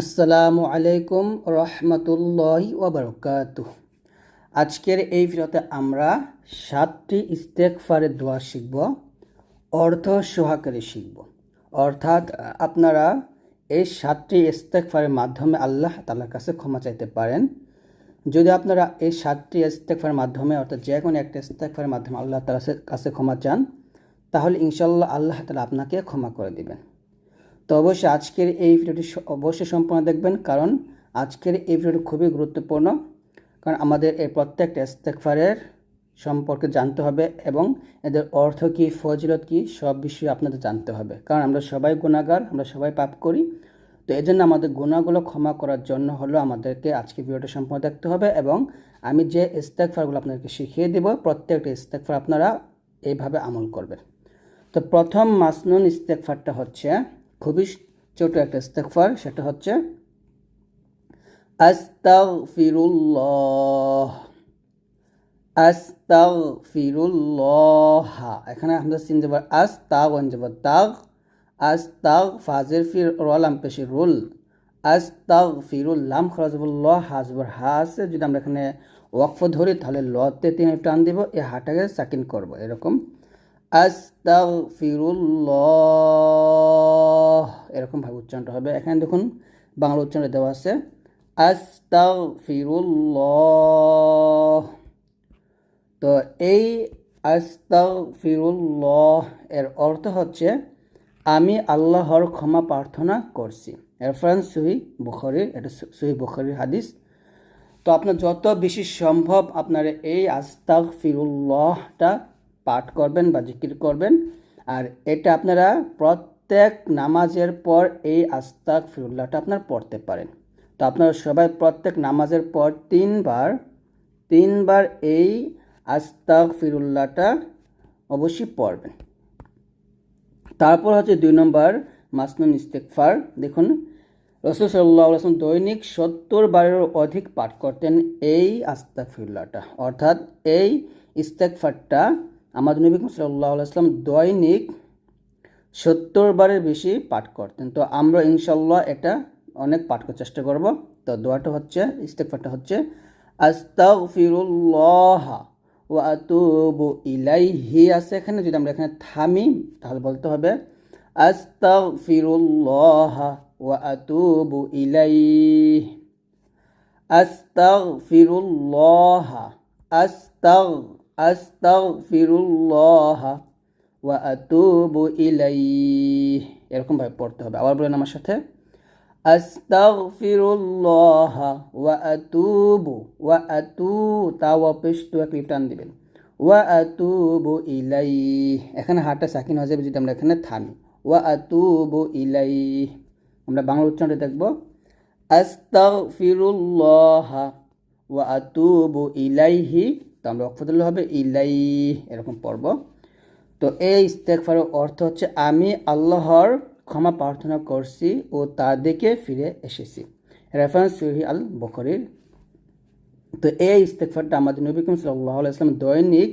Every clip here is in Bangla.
আসসালামু আলাইকুম রহমতুল্লাহি ওবরকাত আজকের এই ভিডিওতে আমরা সাতটি ইস্তেকফারের দোয়া শিখব, অর্থ সহকারে শিখব। অর্থাৎ আপনারা এই সাতটি ইস্তেকফারের মাধ্যমে আল্লাহ তালার কাছে ক্ষমা চাইতে পারেন। যদি আপনারা এই সাতটি ইস্তেকফারের মাধ্যমে, অর্থাৎ যে কোনো একটা ইস্তেকফারের মাধ্যমে আল্লাহ তালার কাছে ক্ষমা চান, তাহলে ইনশাল্লাহ আল্লাহ তালা আপনাকে ক্ষমা করে দিবেন। তো অবশ্যই আজকের এই ভিডিওটি অবশ্যই সম্পূর্ণ দেখবেন, কারণ আজকের এই ভিডিওটি খুবই গুরুত্বপূর্ণ। কারণ আমাদের এই প্রত্যেকটা ইস্তেকফারের সম্পর্কে জানতে হবে এবং এদের অর্থ কী, ফজিলত কী, সব বিষয়ে আপনাদের জানতে হবে। কারণ আমরা সবাই গুণাগার আমরা সবাই পাপ করি। তো এই জন্য আমাদের গুণাগুলো ক্ষমা করার জন্য হলো আমাদেরকে আজকে ভিডিওটা সম্পূর্ণ দেখতে হবে এবং আমি যে ইস্তেকফারগুলো আপনাদেরকে শিখিয়ে দেব, প্রত্যেকটা ইস্তেকফার আপনারা এইভাবে আমল করবেন। তো প্রথম মাসনুন ইস্তেকফারটা হচ্ছে খুবই ছোট একটা ইস্তেকফার সেটা হচ্ছে, আস্তাগফিরুল্লাহ আস্তাগফিরুল্লাহ। এখানে আমরা সিন যাব আস্তাগ ওয়ান যাব তাগ, আস্তাগ ফাজের ফির রলাম পেশি রুল, আস্তাগফিরুল লাম খরাজবুল্লাহ হাজবর হাসে যদি আমরা এখানে ওয়াকফ ধরি তাহলে লতে তিন টান দিব এই হাটাকে সাকিন করব, এরকম। আস্তাগফিরুল্লাহ। এরকম ভাবে উচ্চারণটা হবে। এখানে দেখুন, বাংলা উচ্চারণ দেওয়া আছে, আস্তাগফিরুল্লাহ। তো এই আস্তাগফিরুল্লাহ, এর অর্থ হচ্ছে, আমি আল্লাহর ক্ষমা প্রার্থনা করছি। রেফারেন্স সুহি বুখারির, এটা সুহি বুখারির হাদিস। তো আপনার যত বেশি সম্ভব আপনার এই আস্তাগ ফিরুল্লাহটা পাঠ করবেন বা জিকির করবেন। আর এটা আপনারা প্রত্যেক নামাজের পর এই আস্তাক ফিরুল্লাহটা আপনার পড়তে পারেন। তো আপনারা সবাই প্রত্যেক নামাজের পর তিনবার তিনবার এই আস্তাক ফিরুল্লাহটা অবশ্যই পড়বেন। তারপর হচ্ছে দুই নম্বর মাসনুন ইস্তেকফার দেখুন, রসুল সাল্লাহ আসলাম দৈনিক সত্তর বারের অধিক পাঠ করতেন এই আস্তাকফিরুল্লাহটা অর্থাৎ এই ইস্তেকফারটা আমাদের নবী সাল্লাহ আসলাম দৈনিক সত্তর বারের বেশি পাঠ করতেন। তো আমরা ইনশাল্লাহ এটা অনেক পাঠ করার চেষ্টা করব। তো দোয়াটা হচ্ছে ইস্তেকফারটা হচ্ছে, আস্তাগফিরুল্লাহ ওয়া আতুবু ইলাইহি। আছে এখানে, যদি আমরা এখানে থামি, তাহলে বলতে হবে, আস্তাগফিরুল্লাহ ওয়া আতুবু ইলাইহি। আস্তাগফিরুল্লাহ, আস্তাগ আস্তাগফিরুল্লাহ ওয়া আতুবু ইলাইহি। এরকম ভাবে পড়তে হবে। আবার বলেন আমার সাথে। আস্তাগফিরুল্লাহ ওয়া আতুবু, ওয়া আতু, তাও অপেশ টু এক লিফটান দিবেন। ওয়া আতুবু ইলাই এখানে হাটটা সাকিন হয়ে যাবে যদি আমরা এখানে থামি। ওয়া আতুবু ইলাই আমরা বাংলা উচ্চারণটা দেখব। আস্তাগফিরুল্লাহ ওয়া আতুবু ইলাইহি। তো আমরা অক্ষ হবে ইলাই, এরকম পড়ব। তো এই ইস্তেকফারের অর্থ হচ্ছে, আমি আল্লাহর ক্ষমা প্রার্থনা করছি ও তার দিকে ফিরে এসেছি। রেফারেন্স সহি আল বখরির তো এই ইস্তেকফারটা আমাদের নবী সাল্লাহ ইসলাম দৈনিক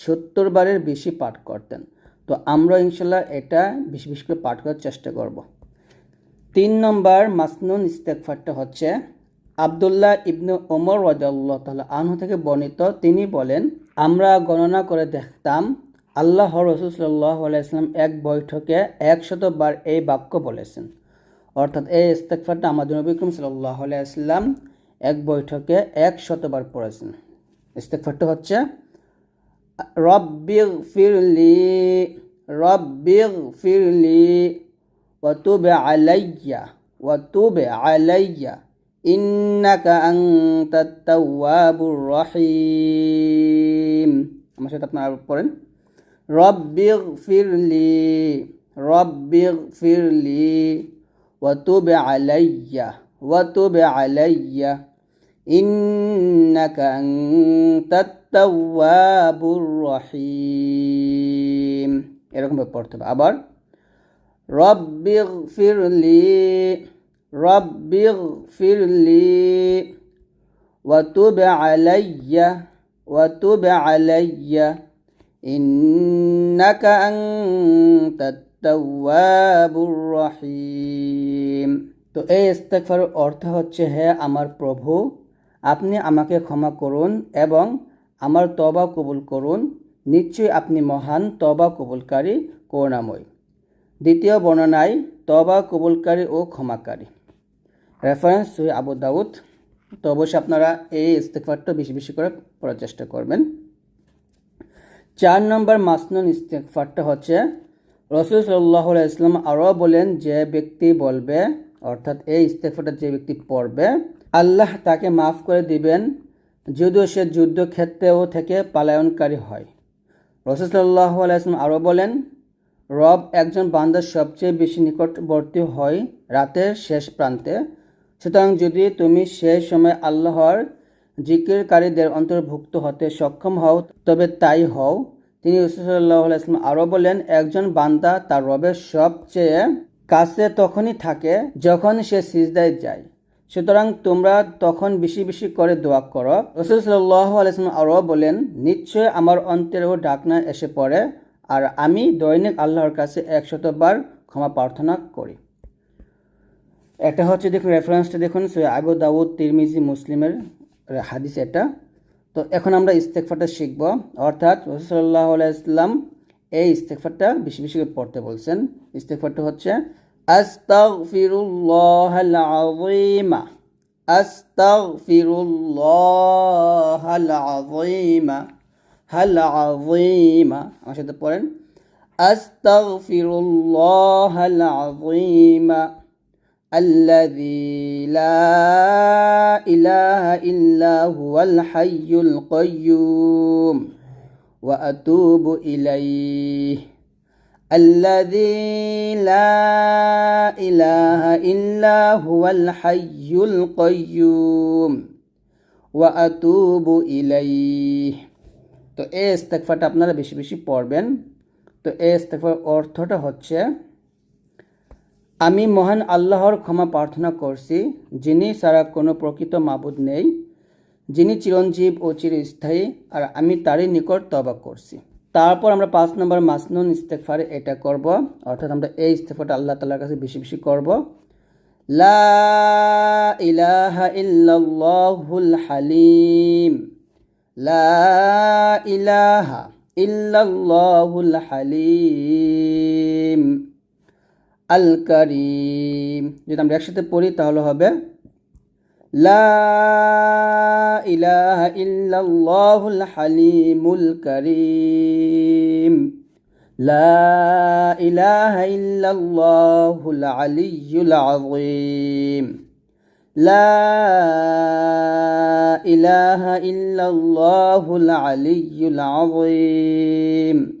সত্তর বারের বেশি পাঠ করতেন। তো আমরা ইনশাল্লাহ এটা বেশি বেশি করে পাঠ করার চেষ্টা করব। তিন নম্বর মাসনুন ইস্তেকফারটা হচ্ছে আবদুল্লাহ ইবনু ওমর ওয়াদাল্লাহ তাআলা আনহু থেকে বর্ণিত, তিনি বলেন, আমরা গণনা করে দেখতাম আল্লাহ রসুল সাল্লাহ আলাইসলাম এক বৈঠকে একশতবার এই বাক্য বলেছেন। অর্থাৎ এই ইস্তেকফারটা আমাদের নবী করিম সাল্লাহ আলাইসলাম এক বৈঠকে একশতবার পড়েছেন। ইস্তেকফারটা হচ্ছে রব্বিগ ফিরলি রব্বিগ ফিরলি ওয়াতুবে আলাইয়া ওয়াতুবে আলাইয়া। ইন্নাকা আনতাত তাওয়াবুর রহিম। আমার সাথে আপনারা পড়েন। রব্বিগ ফিরলি রব্বিগ ফিরলি ওয়াতুবে আলাইয়া ওয়াতুবে আলাইয়া। ইন্নাকা আনতাত তাওয়াবুর রহিম। এরকম ভাবে পড়তে হবে। আবার রব্বিগ ফিরলি রব্বিগ ফিরলি ওয়াতুব আলাইয়া ওয়াতুব আলাইয়া ইন্নাকা আনতাত তাওয়াবুর রহিম তো এই ইস্তেকফারের অর্থ হচ্ছে, হে আমার প্রভু, আপনি আমাকে ক্ষমা করুন এবং আমার তবা কবুল করুন। নিশ্চয়ই আপনি মহান তবা কবুলকারী, করুণাময়। দ্বিতীয় বর্ণনায় তবা কবুলকারী ও ক্ষমাকারী। রেফারেন্স সুই আবু দাউদ তো অবশ্যই আপনারা এই ইস্তেকফারটা বেশি বেশি করে পড়ার চেষ্টা করবেন। চার নম্বর মাসনুন ইস্তেকফারটা হচ্ছে, রসুল সাল্লাহ ইসলাম আরও বলেন, যে ব্যক্তি বলবে, অর্থাৎ এই ইস্তেকফারটা যে ব্যক্তি পড়বে, আল্লাহ তাকে মাফ করে দিবেন, যদিও সে যুদ্ধক্ষেত্রেও থেকে পালায়নকারী হয়। রসুল সাল্লাহ আলাইসলাম আরও বলেন, রব একজন বান্দার সবচেয়ে বেশি নিকটবর্তী হয় রাতের শেষ প্রান্তে সুতরাং যদি তুমি সেই সময় আল্লাহর জিকিরকারীদের অন্তর্ভুক্ত হতে সক্ষম হও, তবে তাই হও। তিনি রসুল্লাহ আলাইসলাম আরও বলেন একজন বান্দা তার রবের সবচেয়ে কাছে তখনই থাকে যখন সে সিজদায় যায়। সুতরাং তোমরা তখন বেশি বেশি করে দোয়া করো। রসুল সাল্লাহ আলাইসলাম আরও বলেন নিশ্চয় আমার অন্তরেও ডাকনা এসে পড়ে, আর আমি দৈনিক আল্লাহর কাছে একশতবার ক্ষমা প্রার্থনা করি। এটা হচ্ছে দেখুন রেফারেন্সটা দেখুন আবু দাউদ তিরমিজি মুসলিমের হাদিস এটা। তো এখন আমরা ইস্তেকফারটা শিখব। অর্থাৎ রসুল্লাহ ইসলাম এই ইস্তেকফারটা বেশি বেশি করে পড়তে বলছেন। ইস্তেকফারটা হচ্ছে আমার সাথে পড়েন আস্তাগফিরুল্লাহ আযীমা। الذي لا إله إلا هو الحي القيوم وأتوب إليه الذي لا إله إلا هو الحي القيوم وأتوب إليه তো এই ইস্তেকফারটা আপনারা বেশি বেশি পড়বেন তো এই ইস্তেকফার অর্থটা হচ্ছে আমি মহান আল্লাহর ক্ষমা প্রার্থনা করছি, যিনি ছাড়া কোনো প্রকৃত মাবুদ নেই, যিনি চিরঞ্জীব ও চিরস্থায়ী, আর আমি তারই নিকট তবা করছি। তারপর আমরা পাঁচ নম্বর মাসনুন ইস্তেকফারে এটা করব, অর্থাৎ আমরা এই ইস্তেফাটা আল্লাহ তালার কাছে বেশি বেশি করব। লা ইলাহা হালিম। লা ইলাহা হালিম। আল করিম যদি আমরা একসাথে পড়ি, তাহলে হবে লা ইলাহা ইল্লাল্লাহুল হালিমুল করিম। লা ইলাহা ইল্লাল্লাহুল আলিয়্যুল আযীম। লা ইলাহা ইল্লাল্লাহুল আলিয়্যুল আযীম।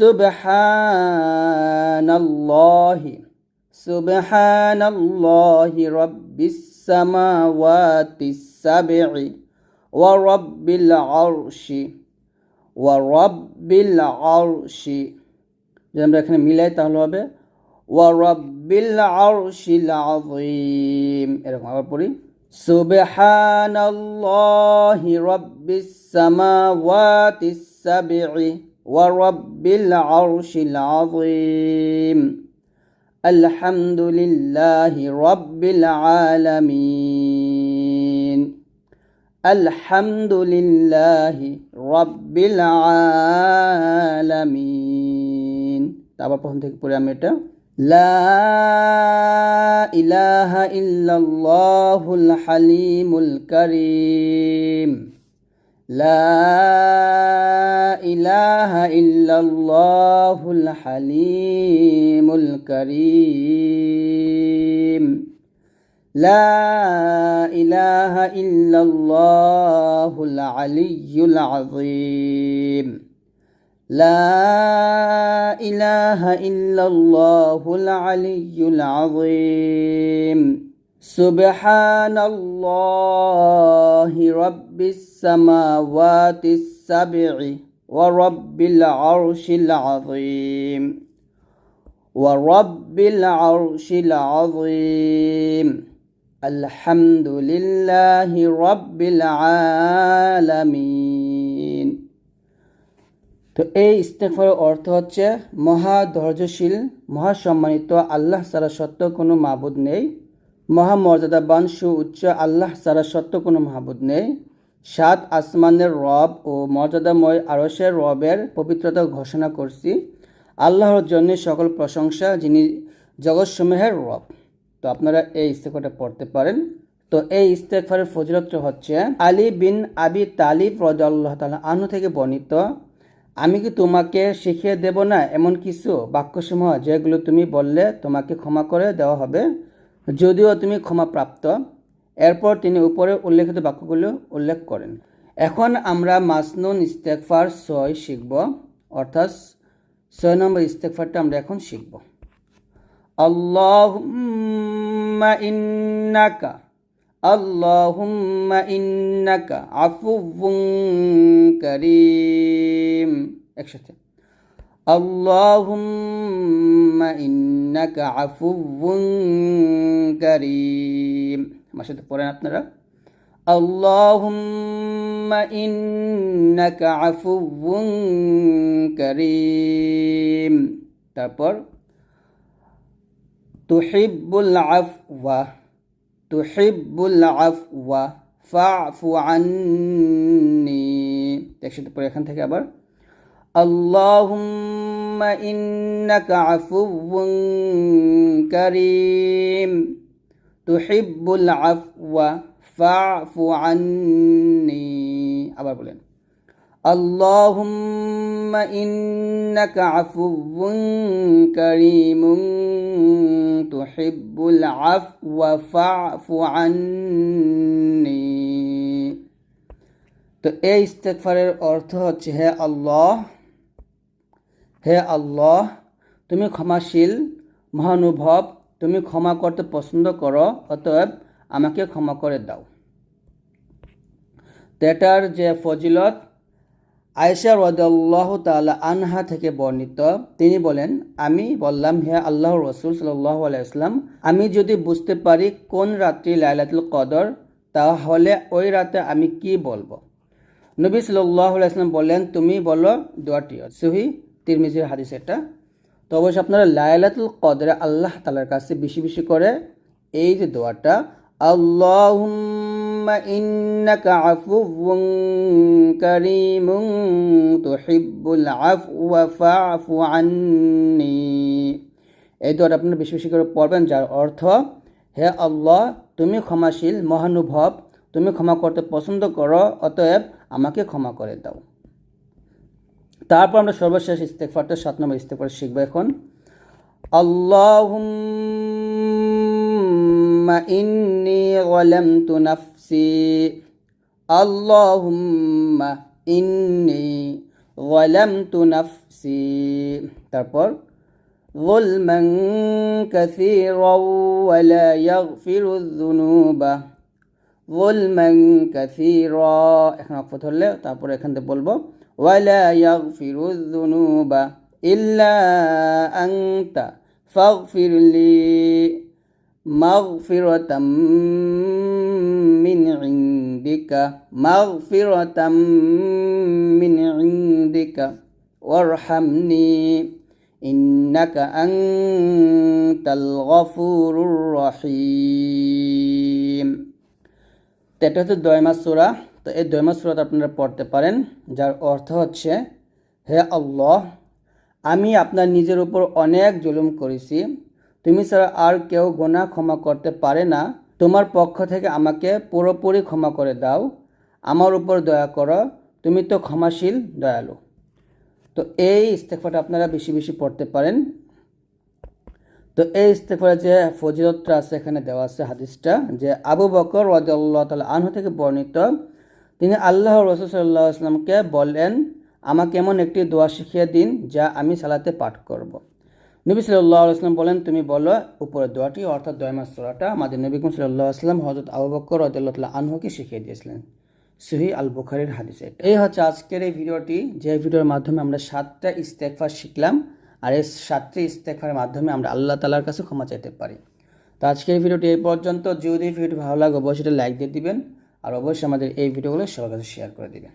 سبحان الله سبحان الله رب السماوات السبع ورب العرش ورب العرش যদি আমরা এখানে মিলাই তাহলে হবে ওয়ারব্বিল আরশিল আযীম এরকম আবার পড়ি সুবহানাল্লাহি রাব্বিস সামাওয়াতিস সাব'i ورب العرش العظيم الحمد لله رب العالمين الحمد لله رب العالمين তারপর প্রথম থেকে পড়ে আমি এটা لا إله إلا الله الحليم الكريم لا إله إلا الله الحليم الكريم. لا إله إلا الله العلي العظيم. لا إله إلا الله العلي العظيم. سبحان الله رب السماوات السبع ورب العرش العظيم ورب العرش العظيم الحمد لله رب العالمين তো এই ইস্তেফারের অর্থ হচ্ছে মহা ধৈর্যশীল মহাসম্মানিত আল্লাহ ছাড়া সত্য কোনো মাবুদ নেই মহামর্যাদাবান সুউচ্চ আল্লাহ ছাড়া সত্য কোনো মাহবুদ নেই। সাত আসমানের রব ও মর্যাদাময় আরসের রবের পবিত্রতা ঘোষণা করছি। আল্লাহর জন্য সকল প্রশংসা যিনি জগৎসমূহের রব। তো আপনারা এই ইস্তেফাটা পড়তে পারেন। তো এই ইস্তেফারের ফজিলতটা হচ্ছে, আলী বিন আবি তালিব রদ আল্লাহ তালা আনু থেকে বর্ণিত, আমি কি তোমাকে শিখিয়ে দেব না এমন কিছু বাক্যসমূহ যেগুলো তুমি বললে তোমাকে ক্ষমা করে দেওয়া হবে? যদিও তুমি ক্ষমাপ্রাপ্ত এরপর তিনি উপরে উল্লেখিত বাক্যগুলো উল্লেখ করেন। এখন আমরা মাসনুন ইস্তেকফার ছয় শিখব, অর্থাৎ ছয় নম্বর ইস্তেকফারটা আমরা এখন শিখব। আল্লাহুম্মা ইন্নাকা আল্লাহুম্মা ইন্নাকা আফুউন কারীম, একসাথে। আল্লাহুম্মা ইন্নাকা আফুউন কারীম। আমার সাথে পড়েন আপনারা। আল্লাহুম্মা ইন্নাকা আফুউন কারীম। তারপর, তুহিব্বুল আফওয়া তুহিব্বুল আফওয়া ফাফু আন্নি। একসাথে পরে এখান থেকে আবার। আল্লাহুম্মা ইন্নাকা আফুউন কারীম তুহিব্বুল আফওয়া ফাফু আন্নি আবার বলেন اللهم إنك عفو كريم تحب العفو فاعف عني তো এই ইস্তেকফারের অর্থ হচ্ছে হে আল্লাহ হে আল্লাহ, তুমি ক্ষমাশীল, মহানুভব, তুমি ক্ষমা করতে পছন্দ করো, অতএব আমাকে ক্ষমা করে দাও। তো এটার যে ফজিলত, আয়েশা রদাল্লাহ তালা আনহা থেকে বর্ণিত, তিনি বলেন, আমি বললাম, হে আল্লাহ রসুল সাল্লাহ আলাইসলাম আমি যদি বুঝতে পারি কোন রাত্রি লাইলাতুল কদর, তাহলে ওই রাতে আমি কি বলব? নবী সাল্লাহ আলাইসলাম বললেন তুমি বলো দোয়াটি সহি তিরমিজির হাদিস এটা তো অবশ্যই আপনারা লাইলাতুল কদরে আল্লাহ তালার কাছে বেশি বেশি করে এই যে দোয়াটা اللهم إنك عفو كريم تحب العفو فاعف عني এই দোয়াটা আপনারা বেশি বেশি করে পড়বেন যার অর্থ হে আল্লাহ তুমি ক্ষমাশীল মহানুভব তুমি ক্ষমা করতে পছন্দ করো অতএব আমাকে ক্ষমা করে দাও তারপর আমরা সর্বশেষ ইস্তেকফারটা সাত নম্বর ইস্তেকফার শিখবো এখন اللهم إني ظلمت نفسي اللهم إني ظلمت نفسي তারপর ظلما كثيرا ولا يغفر الذنوب ظلما كثيرا এখানে অক্ষত হলে তারপর এখান থেকে বলবো ولا يغفر الذنوب إلا أنت فاغفر لي مغفرة من عندك مغفرة من عندك. وارحمني إنك أنت الغفور الرحيم. تتتدعي السورة؟ তো এই দয়মা সুরাত আপনারা পড়তে পারেন, যার অর্থ হচ্ছে, হে আল্লাহ, আমি আপনার নিজের উপর অনেক জুলুম করেছি। তুমি ছাড়া আর কেউ গোনা ক্ষমা করতে পারে না। তোমার পক্ষ থেকে আমাকে পুরোপুরি ক্ষমা করে দাও। আমার উপর দয়া করো, তুমি তো ক্ষমাশীল, দয়ালু। তো এই ইস্তেকফাটা আপনারা বেশি বেশি পড়তে পারেন। তো এই ইস্তেকফারে যে ফজিলতটা আছে, এখানে দেওয়া আছে হাদিসটা, যে আবু বকর রাজ্লাহ তালা আনহু থেকে বর্ণিত তিনি আল্লাহ রসুল সাল্লাহ আসলামকে বললেন আমাকে এমন একটি দোয়া শিখিয়ে দিন যা আমি সালাতে পাঠ করব। নবী সাল্লাহ আসলাম বলেন, তুমি বলো, উপরের দোয়াটি অর্থাৎ দয়মা সোরাটা আমাদের নবী সাল্লাহ আসলাম হজরত আবু বকর রদুল্লাহ আনহুকে শিখিয়ে দিয়েছিলেন। সুহি আল বুখারির হাদিস। এই হচ্ছে আজকের এই ভিডিওটি, যে ভিডিওর মাধ্যমে আমরা সাতটা ইস্তেকফার শিখলাম আর এই সাতটি ইস্তেকফারের মাধ্যমে আমরা আল্লাহ তালার কাছে ক্ষমা চাইতে পারি। তো আজকের ভিডিওটি এই পর্যন্ত। যদি ভিডিও ভালো লাগে, অবশ্যই লাইক দিয়ে দিবেন। আর অবশ্যই আমাদের এই ভিডিওগুলো সবার কাছে শেয়ার করে দিবেন।